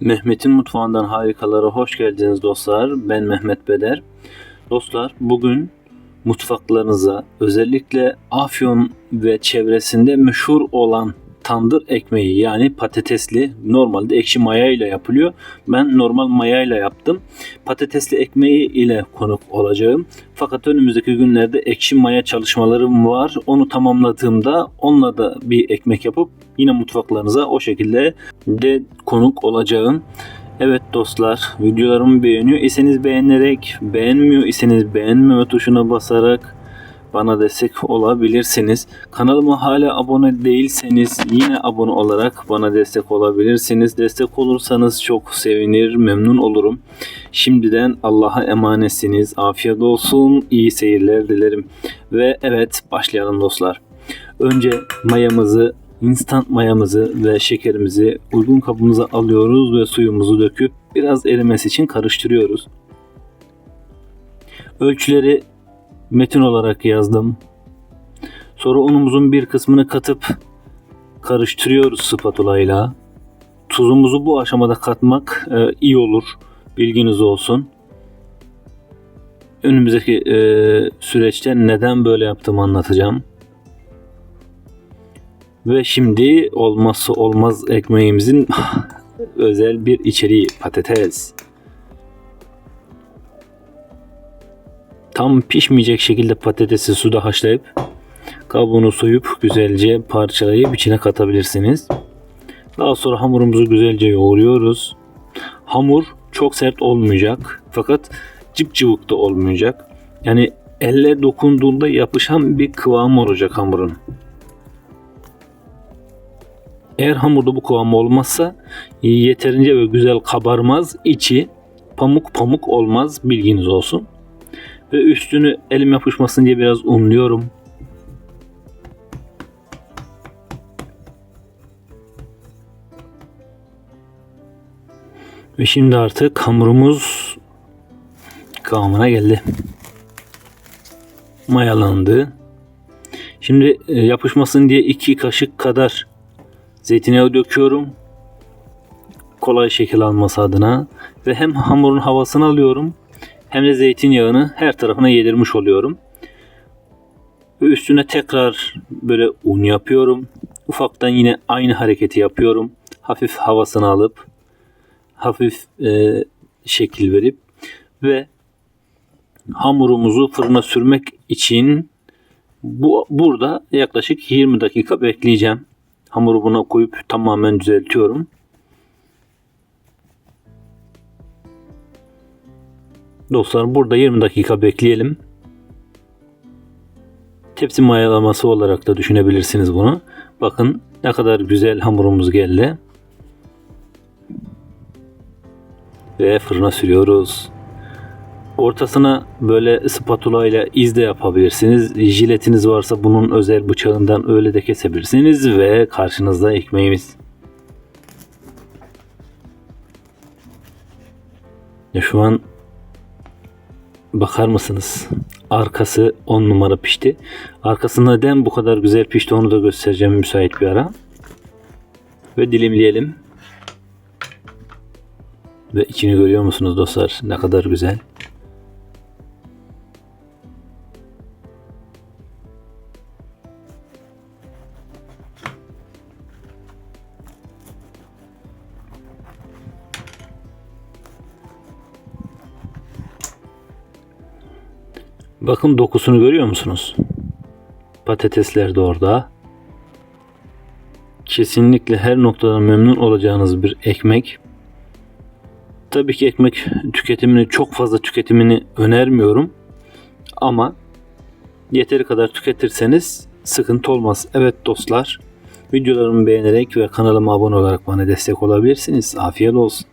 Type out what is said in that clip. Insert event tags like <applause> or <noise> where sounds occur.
Mehmet'in mutfağından harikalara hoş geldiniz dostlar. Ben Mehmet Beder. Dostlar bugün mutfaklarınıza özellikle Afyon ve çevresinde meşhur olan tandır ekmeği yani patatesli normalde ekşi maya ile yapılıyor. Ben normal maya ile yaptım. Patatesli ekmeği ile konuk olacağım. Fakat önümüzdeki günlerde ekşi maya çalışmalarım var. Onu tamamladığımda onunla da bir ekmek yapıp yine mutfaklarınıza o şekilde de konuk olacağım. Evet dostlar videolarımı beğeniyor iseniz beğenerek beğenmiyor iseniz beğenmeme tuşuna basarak bana destek olabilirsiniz. Kanalıma hala abone değilseniz yine abone olarak bana destek olabilirsiniz. Destek olursanız çok sevinir, memnun olurum. Şimdiden Allah'a emanetsiniz. Afiyet olsun, iyi seyirler dilerim. Ve evet başlayalım dostlar. Önce mayamızı, instant mayamızı ve şekerimizi uygun kabımıza alıyoruz ve suyumuzu döküp biraz erimesi için karıştırıyoruz. Ölçüleri metin olarak yazdım. Sonra unumuzun bir kısmını katıp karıştırıyoruz spatula ile. Tuzumuzu bu aşamada katmak e, iyi olur. Bilginiz olsun. Önümüzdeki e, süreçte neden böyle yaptığımı anlatacağım. Ve şimdi olmazsa olmaz ekmeğimizin <laughs> özel bir içeriği patates. Tam pişmeyecek şekilde patatesi suda haşlayıp kabuğunu soyup güzelce parçalayıp içine katabilirsiniz. Daha sonra hamurumuzu güzelce yoğuruyoruz. Hamur çok sert olmayacak fakat cıvık da olmayacak. Yani elle dokunduğunda yapışan bir kıvam olacak hamurun. Eğer hamurda bu kıvam olmazsa yeterince ve güzel kabarmaz. içi pamuk pamuk olmaz bilginiz olsun. Ve üstünü elim yapışmasın diye biraz unluyorum. Ve şimdi artık hamurumuz kıvamına geldi. Mayalandı. Şimdi e, yapışmasın diye iki kaşık kadar zeytinyağı döküyorum. Kolay şekil alması adına. Ve hem hamurun havasını alıyorum hem de zeytinyağını her tarafına yedirmiş oluyorum. Ve üstüne tekrar böyle un yapıyorum. Ufaktan yine aynı hareketi yapıyorum. Hafif havasını alıp hafif e, şekil verip ve hamurumuzu fırına sürmek için bu burada yaklaşık 20 dakika bekleyeceğim. Hamuru buna koyup tamamen düzeltiyorum. Dostlar burada 20 dakika bekleyelim. Tepsi mayalaması olarak da düşünebilirsiniz bunu. Bakın ne kadar güzel hamurumuz geldi. Ve fırına sürüyoruz. Ortasına böyle spatula ile iz de yapabilirsiniz. Jiletiniz varsa bunun özel bıçağından öyle de kesebilirsiniz ve karşınızda ekmeğimiz. Şu an bakar mısınız? Arkası 10 numara pişti. Arkası neden bu kadar güzel pişti onu da göstereceğim müsait bir ara. Ve dilimleyelim. Ve içini görüyor musunuz dostlar? Ne kadar güzel. Bakın dokusunu görüyor musunuz? Patatesler de orada. Kesinlikle her noktadan memnun olacağınız bir ekmek. Tabii ki ekmek tüketimini çok fazla tüketimini önermiyorum. Ama yeteri kadar tüketirseniz sıkıntı olmaz. Evet dostlar videolarımı beğenerek ve kanalıma abone olarak bana destek olabilirsiniz. Afiyet olsun.